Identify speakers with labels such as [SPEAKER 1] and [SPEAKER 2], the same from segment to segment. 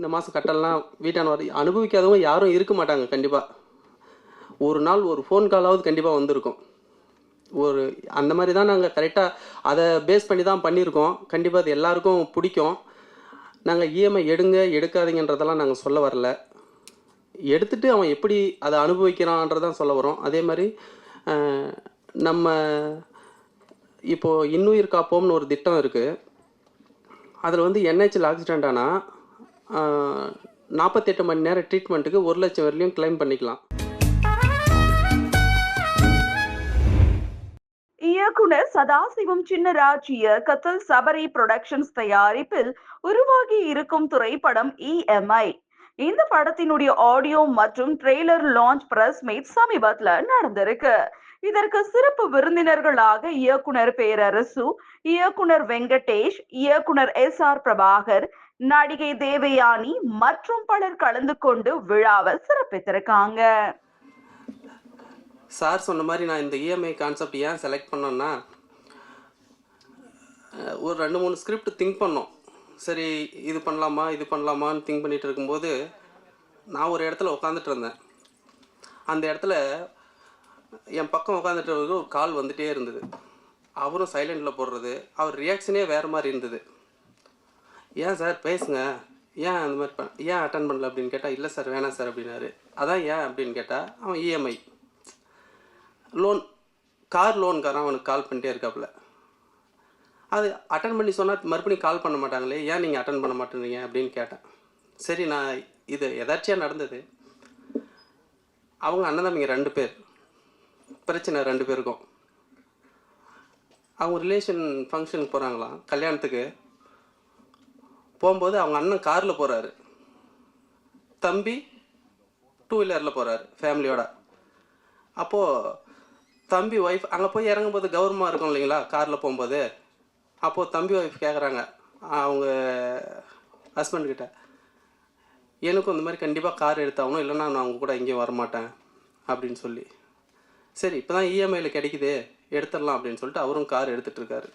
[SPEAKER 1] இந்த மாதம் கட்டலாம் வீட்டான வர அனுபவிக்காதவங்க யாரும் இருக்க மாட்டாங்க கண்டிப்பாக ஒரு நாள் ஒரு ஃபோன் காலாவது கண்டிப்பாக வந்திருக்கும். ஒரு அந்த மாதிரி தான் நாங்கள் கரெக்டாக அதை பேஸ் பண்ணி தான் பண்ணியிருக்கோம். கண்டிப்பாக அது எல்லாருக்கும் பிடிக்கும். நாங்கள் இஎம்ஐ எடுங்க எடுக்காதீங்கன்றதெல்லாம் நாங்கள் சொல்ல வரல. எடுத்துட்டு அவன் எப்படி அதை அனுபவிக்கிறான்றதான் சொல்ல வரோம் அதே மாதிரி நம்ம இப்போது இன்னுயிர் காப்போம்னு ஒரு திட்டம் இருக்குது அதில் வந்து என்ஹெச்சில் ஆக்சிடெண்ட் ஆனால் நாற்பத்தெட்டு மணி நேரம் ட்ரீட்மெண்ட்டுக்கு ஒரு லட்சம் வரலையும் கிளைம் பண்ணிக்கலாம்.
[SPEAKER 2] இயக்குனர் சதாசிவம் சின்னராஜ் இயக்கத்தில் சபரி புரொடக்ஷன்ஸ் தயாரிப்பில் உருவாகி இருக்கும் திரைப்படம் இஎம்ஐ இந்த படத்தினுடைய ஆடியோ மற்றும் ட்ரெய்லர் லான்ச் பிரஸ் மீட் சமீபத்துல நடந்திருக்கு. இதற்கு சிறப்பு விருந்தினர்களாக இயக்குனர் பேரரசு இயக்குனர் வெங்கடேஷ் இயக்குனர் எஸ் ஆர் பிரபாகர் நடிகை தேவயானி மற்றும் பலர் கலந்து கொண்டு விழாவை சிறப்பித்திருக்காங்க.
[SPEAKER 1] சார் சொன்ன மாதிரி நான் இந்த இஎம்ஐ கான்செப்ட் ஏன் செலக்ட் பண்ணேன்னா ஒரு ரெண்டு மூணு ஸ்கிரிப்ட் திங்க் பண்ணோம். சரி இது பண்ணலாமா இது பண்ணலாமான்னு திங்க் பண்ணிட்டு இருக்கும்போது நான் ஒரு இடத்துல உட்காந்துட்டு இருந்தேன். அந்த இடத்துல என் பக்கம் உட்காந்துட்டு ஒரு கால் வந்துட்டே இருந்தது. அவரும் சைலண்டில் போடுறது அவர் ரியாக்ஷனே வேறு மாதிரி இருந்தது. ஏன் சார் பேசுங்க? ஏன் அந்த மாதிரி பண் ஏன் அட்டன் பண்ணல அப்படின்னு கேட்டால் இல்லை சார் வேணாம் சார் அப்படின்னாரு. அதான் ஏன்? அப்படின்னு கேட்டால் அவன் இஎம்ஐ லோன் கார் லோன்காரன் அவனுக்கு கால் பண்ணிட்டே இருக்காப்புல. அது அட்டன் பண்ணி சொன்னால் மறுபடியும் கால் பண்ண மாட்டாங்களே ஏன் நீங்கள் அட்டன் பண்ண மாட்டேறீங்க அப்படின்னு கேட்டேன். சரி நான் இது எதாச்சியாக நடந்தது. அவங்க அண்ணன் தம்பிங்க ரெண்டு பேர். பிரச்சனை ரெண்டு பேருக்கும். அவங்க ரிலேஷன் ஃபங்க்ஷனுக்கு போகிறாங்களாம் கல்யாணத்துக்கு. போகும்போது அவங்க அண்ணன் காரில் போகிறாரு தம்பி டூ வீலரில் போகிறாரு ஃபேமிலியோட அப்போது தம்பி ஒய்ஃப் அங்கே போய் இறங்கும்போது கௌரவமாக இருக்கும் இல்லைங்களா காரில் போகும்போது? அப்போது தம்பி ஒய்ஃப் கேட்குறாங்க அவங்க ஹஸ்பண்ட்கிட்ட எனக்கும் இந்த மாதிரி கண்டிப்பாக கார் எடுத்தாகணும் இல்லைன்னா நான் அவங்க கூட எங்கேயும் வரமாட்டேன் அப்படின்னு சொல்லி. சரி இப்போ தான் இஎம்ஐயில் கிடைக்குது எடுத்துடலாம் அப்படின்னு சொல்லிட்டு அவரும் கார் எடுத்துகிட்ருக்காரு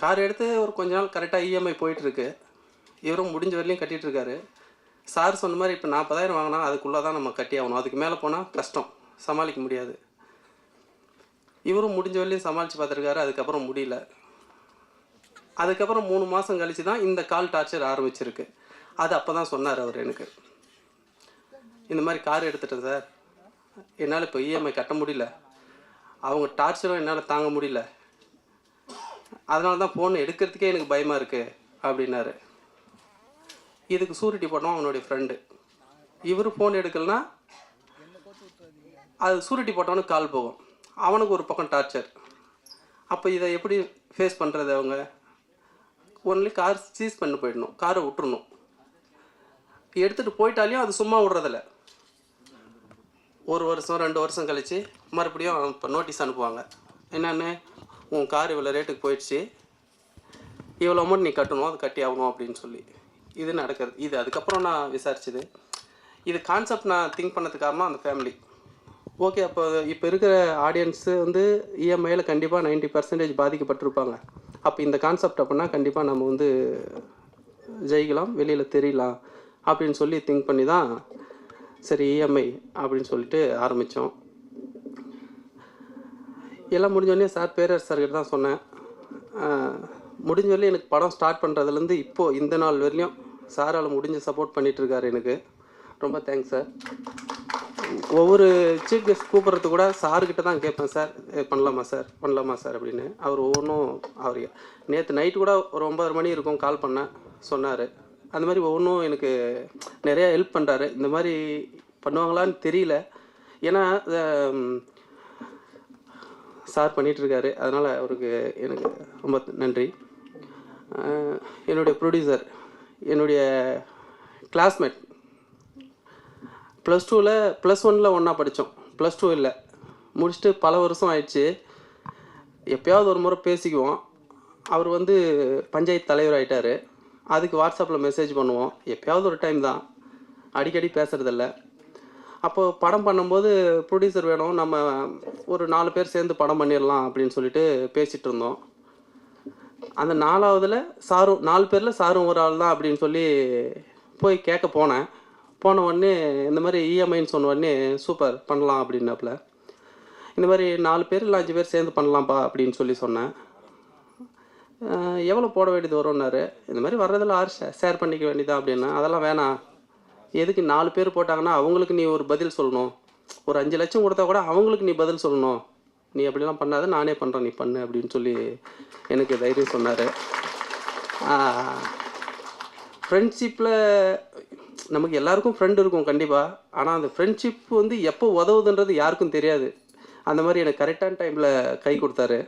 [SPEAKER 1] கார் எடுத்து ஒரு கொஞ்ச நாள் கரெக்டாக இஎம்ஐ போயிட்டுருக்கு. இவரும் முடிஞ்ச வரையிலையும் கட்டிகிட்ருக்காரு சார் சொன்ன மாதிரி இப்போ நாற்பதாயிரம் வாங்கினா அதுக்குள்ளே தான் நம்ம கட்டி ஆகணும். அதுக்கு மேலே போனால் கஷ்டம். சமாளிக்க முடியாது. இவரும் முடிஞ்ச வரையிலையும் சமாளித்து பார்த்துருக்காரு. அதுக்கப்புறம் முடியல. அதுக்கப்புறம் மூணு மாதம் கழிச்சு தான் இந்த கால் டார்ச்சர் ஆரம்பிச்சிருக்கு. அது அப்போ தான் சொன்னார் அவர் எனக்கு. இந்த மாதிரி கார் எடுத்துட்டேன் சார். என்னால் இப்போ இஎம்ஐ கட்ட முடியல. அவங்க டார்ச்சரும் என்னால் தாங்க முடியல. அதனால தான் ஃபோன் எடுக்கிறதுக்கே எனக்கு பயமாக இருக்குது அப்படின்னாரு. இதுக்கு சூரிட்டி போட்டோம் அவனுடைய ஃப்ரெண்டு இவர் ஃபோன் எடுக்கலனா அது சூரிட்டி போட்டவனுக்கு கால் போகும். அவனுக்கு ஒரு பக்கம் டார்ச்சர் அப்போ இதை எப்படி ஃபேஸ் பண்ணுறது அவங்க? ஒன்லி கார் சீஸ் பண்ணி போயிடணும் காரை விட்டுறணும். எடுத்துகிட்டு போயிட்டாலையும் அது சும்மா விடுறதில்ல. ஒரு வருஷம் ரெண்டு வருஷம் கழித்து மறுபடியும் இப்போ நோட்டீஸ் அனுப்புவாங்க. என்னென்னு? உன் கார் இவ்வளோ ரேட்டுக்கு போயிடுச்சு. இவ்வளோ அமௌண்ட் நீ கட்டணும் அது கட்டி ஆகணும் அப்படின்னு சொல்லி. இது நடக்கிறது. இது அதுக்கப்புறம் நான் விசாரிச்சது. இது கான்செப்ட் நான் திங்க் பண்ணதுக்கு காரணம் அந்த ஃபேமிலி ஓகே அப்போ இப்போ இருக்கிற ஆடியன்ஸு வந்து இஎம்ஐயில் கண்டிப்பாக 90% பர்சன்டேஜ் பாதிக்கப்பட்டிருப்பாங்க. அப்போ இந்த கான்செப்ட் அப்படின்னா கண்டிப்பாக நம்ம வந்து ஜெயிக்கலாம் வெளியில் தெரியலாம் அப்படின்னு சொல்லி திங்க் பண்ணி தான் சரி இஎம்ஐ அப்படின்னு சொல்லிட்டு ஆரம்பித்தோம் எல்லாம் முடிஞ்சோடனே சார் பேரரசு சார்கிட்ட தான் சொன்னேன். ஆஹ், முடிஞ்ச வரையிலும் எனக்கு படம் ஸ்டார்ட் பண்ணுறதுலேருந்து இப்போது இந்த நாள் வரையிலும் சாரால் முடிஞ்ச சப்போர்ட் பண்ணிகிட்ருக்காரு எனக்கு. ரொம்ப தேங்க்ஸ் சார் ஒவ்வொரு சீஃப் கெஸ்ட் கூப்பிட்றது கூட சார்கிட்ட தான் கேட்பேன் சார் பண்ணலாமா சார் பண்ணலாமா சார் அப்படின்னு. அவர் ஒவ்வொன்றும் அவர் நேற்று நைட்டு கூட ஒரு ஒம்பது மணி இருக்கும் கால் பண்ணேன் சொன்னார். அந்த மாதிரி ஒவ்வொன்றும் எனக்கு நிறையா ஹெல்ப் பண்ணுறாரு இந்த மாதிரி பண்ணுவாங்களான்னு தெரியல. ஏன்னா சார் பண்ணிகிட்ருக்காரு அதனால் அவருக்கு எனக்கு ரொம்ப நன்றி. என்னுடைய ப்ரொடியூசர் என்னுடைய கிளாஸ்மேட் ப்ளஸ் டூவில் ப்ளஸ் ஒனில் ஒன்றா படித்தோம் ப்ளஸ் டூ இல்லை. முடிச்சுட்டு பல வருஷம் ஆயிடுச்சு. எப்பயாவது ஒரு முறை பேசிக்குவோம். அவர் வந்து பஞ்சாயத்து தலைவர் ஆகிட்டார் அதுக்கு வாட்ஸ்அப்பில் மெசேஜ் பண்ணுவோம். எப்பயாவது ஒரு டைம் தான். அடிக்கடி பேசுகிறதில்ல அப்போது படம் பண்ணும்போது ப்ரொடியூசர் வேணும் நம்ம ஒரு நாலு பேர் சேர்ந்து படம் பண்ணிடலாம் அப்படின்னு சொல்லிட்டு பேசிகிட்டு இருந்தோம். அந்த நாலாவதில் சாரும் நாலு பேரில் சாரும் ஒரு ஆள் தான் அப்படின்னு சொல்லி போய் கேட்க போனேன். போன உடனே இந்த மாதிரி இஎம்ஐன்னு சொன்ன உடனே சூப்பர் பண்ணலாம் அப்படின்னாப்புல. இந்த மாதிரி நாலு பேர் இல்லை அஞ்சு பேர் சேர்ந்து பண்ணலாம்ப்பா அப்படின்னு சொல்லி சொன்னேன். எவ்வளோ போட வேண்டியது வரும்னாரு? இந்த மாதிரி வர்றதில் ஆறு ஷேர் பண்ணிக்க வேண்டியதா? அப்படின்னா அதெல்லாம் வேணாம். எதுக்கு நாலு பேர் போட்டாங்கன்னா அவங்களுக்கு நீ ஒரு பதில் சொல்லணும். ஒரு அஞ்சு லட்சம் கொடுத்தா கூட அவங்களுக்கு நீ பதில் சொல்லணும். நீ அப்படிலாம் பண்ணாத நானே பண்ணுறேன் நீ பண்ணு அப்படின்னு சொல்லி எனக்கு தைரியம் சொன்னார். ஃப்ரெண்ட்ஷிப்பில் நமக்கு எல்லாருக்கும் ஃப்ரெண்டு இருக்கும் கண்டிப்பாக ஆனால் அந்த ஃப்ரெண்ட்ஷிப் வந்து எப்போ உதவுதுன்றது யாருக்கும் தெரியாது. அந்த மாதிரி எனக்கு கரெக்டான டைமில் கை கொடுத்தாரு.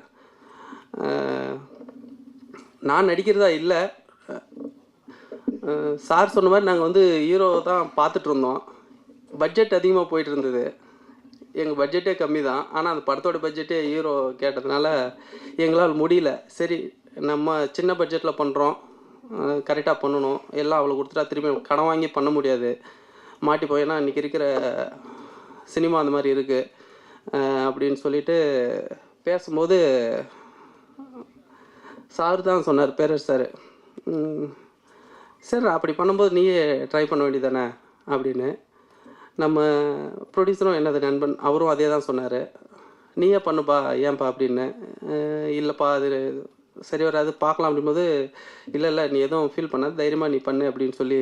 [SPEAKER 1] நான் நடிக்கிறதா இல்லை சார் சொன்ன மாதிரி நாங்கள் வந்து ஹீரோ தான் பார்த்துட்டு இருந்தோம். பட்ஜெட் அதிகமாக போயிட்டு இருந்தது. எங்கள் பட்ஜெட்டே கம்மி தான் ஆனால் அந்த படத்தோட பட்ஜெட்டே ஹீரோ கேட்டதுனால எங்களால் முடியல. சரி நம்ம சின்ன பட்ஜெட்டில் பண்ணுறோம் கரெக்டாக பண்ணணும். எல்லாம் அவ்வளோ கொடுத்துட்டா திரும்பி கடன் வாங்கி பண்ண முடியாது. மாட்டி ஏன்னா இன்றைக்கி இருக்கிற சினிமா அந்த மாதிரி இருக்குது அப்படின்னு சொல்லிட்டு பேசும்போது சார் தான் சொன்னார் பேரர் சார். சரி அப்படி பண்ணும்போது நீயே ட்ரை பண்ண வேண்டியதானே அப்படின்னு நம்ம ப்ரொடியூசரும் என்னது நண்பன் அவரும் அதே தான் சொன்னார். நீயே பண்ணுப்பா ஏன்பா? அப்படின்னு. இல்லைப்பா அது சரி வராது பார்க்கலாம். அப்படிங்கும்போது இல்லை இல்லை நீ எதுவும் ஃபீல் பண்ணாது தைரியமாக நீ பண்ணு அப்படின்னு சொல்லி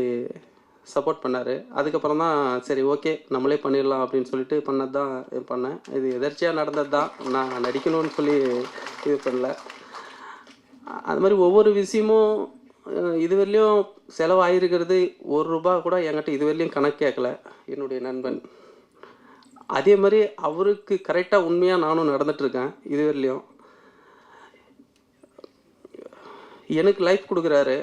[SPEAKER 1] சப்போர்ட் பண்ணார். அதுக்கப்புறம் தான் சரி ஓகே நம்மளே பண்ணிடலாம் அப்படின்னு சொல்லிட்டு பண்ணது தான் இது பண்ணேன். இது எதர்ச்சியாக நடந்தது தான் நான் நடிக்கணும்னு சொல்லி இது பண்ணல. அது மாதிரி ஒவ்வொரு விஷயமும் இதுவரையிலையும் செலவாயிருக்கிறது ஒரு ரூபா கூட என்கிட்ட இதுவரையிலையும் கணக்கு கேட்கல என்னுடைய நண்பன். அதே மாதிரி அவருக்கு கரெக்டாக உண்மையாக நானும் நடந்துட்டுருக்கேன் இதுவரையிலையும் எனக்கு லைஃப் கொடுக்குறாரு.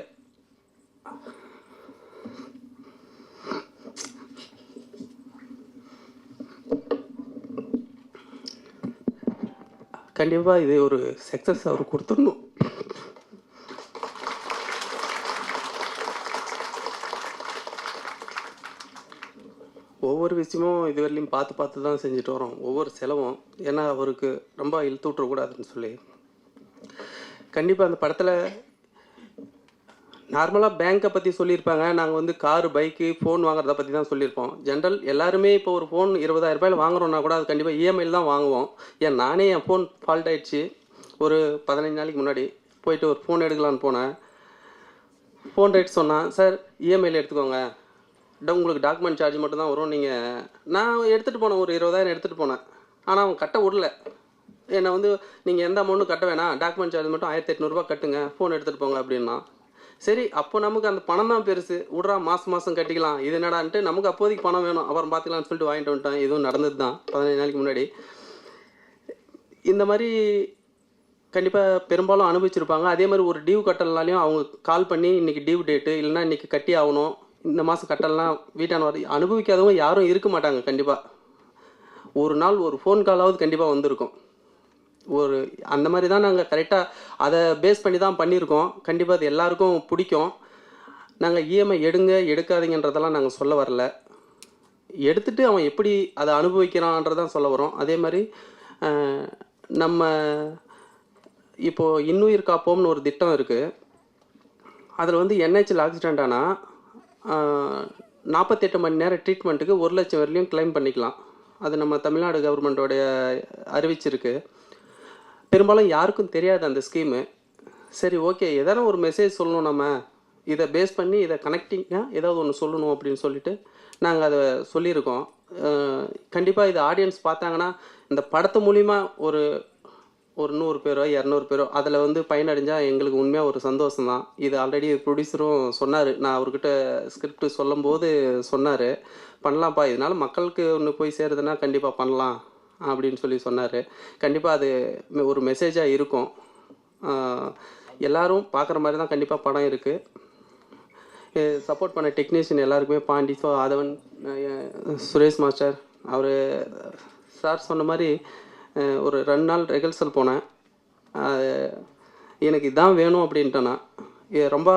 [SPEAKER 1] கண்டிப்பாக இது ஒரு சக்ஸஸ் அவர் கொடுத்துடணும். ஒவ்வொரு விஷயமும் இதுவரையிலையும் பார்த்து பார்த்து தான் செஞ்சுட்டு வரோம். ஒவ்வொரு செலவும் ஏன்னா அவருக்கு ரொம்ப இழுத்து விட்டுறக்கூடாதுன்னு சொல்லி. கண்டிப்பாக அந்த படத்தில் நார்மலாக பேங்க்கை பற்றி சொல்லியிருப்பாங்க. நாங்கள் வந்து காரு பைக்கு ஃபோன் வாங்குறத பற்றி தான் சொல்லியிருப்போம். ஜென்ரல் எல்லாருமே இப்போ ஒரு ஃபோன் இருபதாயிரம் ரூபாயில் வாங்குறோன்னா கூட அது கண்டிப்பாக இஎம்ஐயில் தான் வாங்குவோம். ஏன் நானே என் ஃபோன் ஃபால்ட் ஆயிடுச்சு. ஒரு பதினஞ்சு நாளைக்கு முன்னாடி போயிட்டு ஒரு ஃபோன் எடுக்கலான்னு போனேன். ஃபோன் ரேட் சொன்னான் சார் இஎம்ஐயில் எடுத்துக்கோங்க. உங்களுக்கு டாக்குமெண்ட் சார்ஜ் மட்டும் தான் வரும் நீங்கள் நான் எடுத்துகிட்டு போனேன் ஒரு இருபதாயிரம் எடுத்துகிட்டு போனேன். ஆனால் அவன் கட்ட விடல. என்னை வந்து நீங்கள் எந்த அமௌண்ட்டும் கட்ட வேணாம். டாக்குமெண்ட் சார்ஜ் மட்டும் ஆயிரத்தி எட்நூறுபா கட்டுங்க. ஃபோன் எடுத்துகிட்டு போங்க அப்படின்னா. சரி அப்போ நமக்கு அந்த பணம் தான் பெருசு. விட்றா மாதம் மாதம் கட்டிக்கலாம். இது என்னடான்ட்டு நமக்கு அப்போதைக்கு பணம் வேணும். அப்புறம் பார்த்துக்கலாம்னு சொல்லிட்டு வாங்கிட்டு வந்துட்டேன். இதுவும் நடந்தது தான். பதினஞ்சு நாளைக்கு முன்னாடி. இந்த மாதிரி கண்டிப்பாக பெரும்பாலும் அனுபவிச்சிருப்பாங்க. அதே மாதிரி ஒரு டியூ கட்டலனாலையும் அவங்க கால் பண்ணி இன்னைக்கு டியூ டேட்டு இல்லைன்னா இன்றைக்கி கட்டி ஆகணும். இந்த மாதம் கட்டலாம் வீட்டான வர அனுபவிக்காதவங்க யாரும் இருக்க மாட்டாங்க கண்டிப்பாக ஒரு நாள் ஒரு ஃபோன் காலாவது கண்டிப்பாக வந்திருக்கும். ஒரு அந்த மாதிரி தான் நாங்கள் கரெக்டாக அதை பேஸ் பண்ணி தான் பண்ணியிருக்கோம் கண்டிப்பாக அது எல்லாருக்கும் பிடிக்கும். நாங்கள் இஎம்ஐ எடுங்க எடுக்காதீங்கன்றதெல்லாம் நாங்கள் சொல்ல வரல. எடுத்துட்டு அவன் எப்படி அதை அனுபவிக்கிறான்றதான் சொல்ல வரோம் அதே மாதிரி நம்ம இப்போது இன்னுயிர் காப்போம்னு ஒரு திட்டம் இருக்குது அதில் வந்து என்ஹெச்சில் ஆக்சிடெண்ட் ஆனால் நாற்பத்தெட்டு மணி நேரம் ட்ரீட்மெண்ட்டுக்கு ஒரு லட்சம் வரலையும் க்ளைம் பண்ணிக்கலாம். அது நம்ம தமிழ்நாடு கவர்மெண்ட்டோடைய அறிவிச்சிருக்கு. பெரும்பாலும் யாருக்கும் தெரியாது அந்த ஸ்கீமு சரி ஓகே எதனா ஒரு மெசேஜ் சொல்லணும் நம்ம. இதை பேஸ் பண்ணி இதை கனெக்டிங்காக ஏதாவது ஒன்று சொல்லணும் அப்படின்னு சொல்லிட்டு நாங்கள் அதை சொல்லியிருக்கோம். கண்டிப்பாக இது ஆடியன்ஸ் பார்த்தாங்கன்னா இந்த படத்து மூலிமா ஒரு ஒரு நூறு பேரோ இரநூறு பேரோ அதில் வந்து பயனடைஞ்சால் எங்களுக்கு உண்மையாக ஒரு சந்தோஷம் தான் இது ஆல்ரெடி ப்ரொடியூசரும் சொன்னார். நான் அவர்கிட்ட ஸ்கிரிப்ட் சொல்லும்போது சொன்னார். பண்ணலாம்ப்பா இதனால் மக்களுக்கு ஒன்று போய் சேருதுன்னா கண்டிப்பாக பண்ணலாம் அப்படின்னு சொல்லி சொன்னார். கண்டிப்பாக அது மெ- ஒரு மெசேஜாக இருக்கும். எல்லோரும் எல்லாரும் பார்க்குற மாதிரி தான் கண்டிப்பாக படம் இருக்குது சப்போர்ட் பண்ண டெக்னீஷியன் எல்லாருக்குமே பாண்டி ஸோ ஆதவன் சுரேஷ் மாஸ்டர் அவர் சார் சொன்ன மாதிரி ஒரு ரெண்டு நாள் ரெகல்சல் போனேன். எனக்கு இதான் வேணும் அப்படின்ட்டேன். நான் ரொம்ப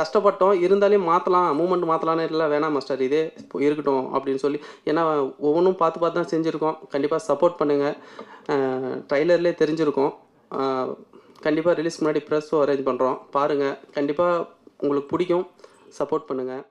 [SPEAKER 1] கஷ்டப்பட்டோம். இருந்தாலும் மாற்றலாம் மூமெண்ட் மாற்றலான்னு இல்லை வேணாம் மாஸ்டர் இதே இப்போ இருக்கட்டும் அப்படின்னு சொல்லி ஏன்னா ஒவ்வொன்றும் பார்த்து பார்த்து தான் செஞ்சுருக்கோம். கண்டிப்பாக சப்போர்ட் பண்ணுங்கள் ட்ரைலர்லேயே தெரிஞ்சிருக்கோம். கண்டிப்பாக ரிலீஸ் முன்னாடி ப்ரெஸ்ஸும் அரேஞ்ச் பண்ணுறோம் பாருங்கள் கண்டிப்பாக உங்களுக்கு பிடிக்கும். சப்போர்ட் பண்ணுங்கள்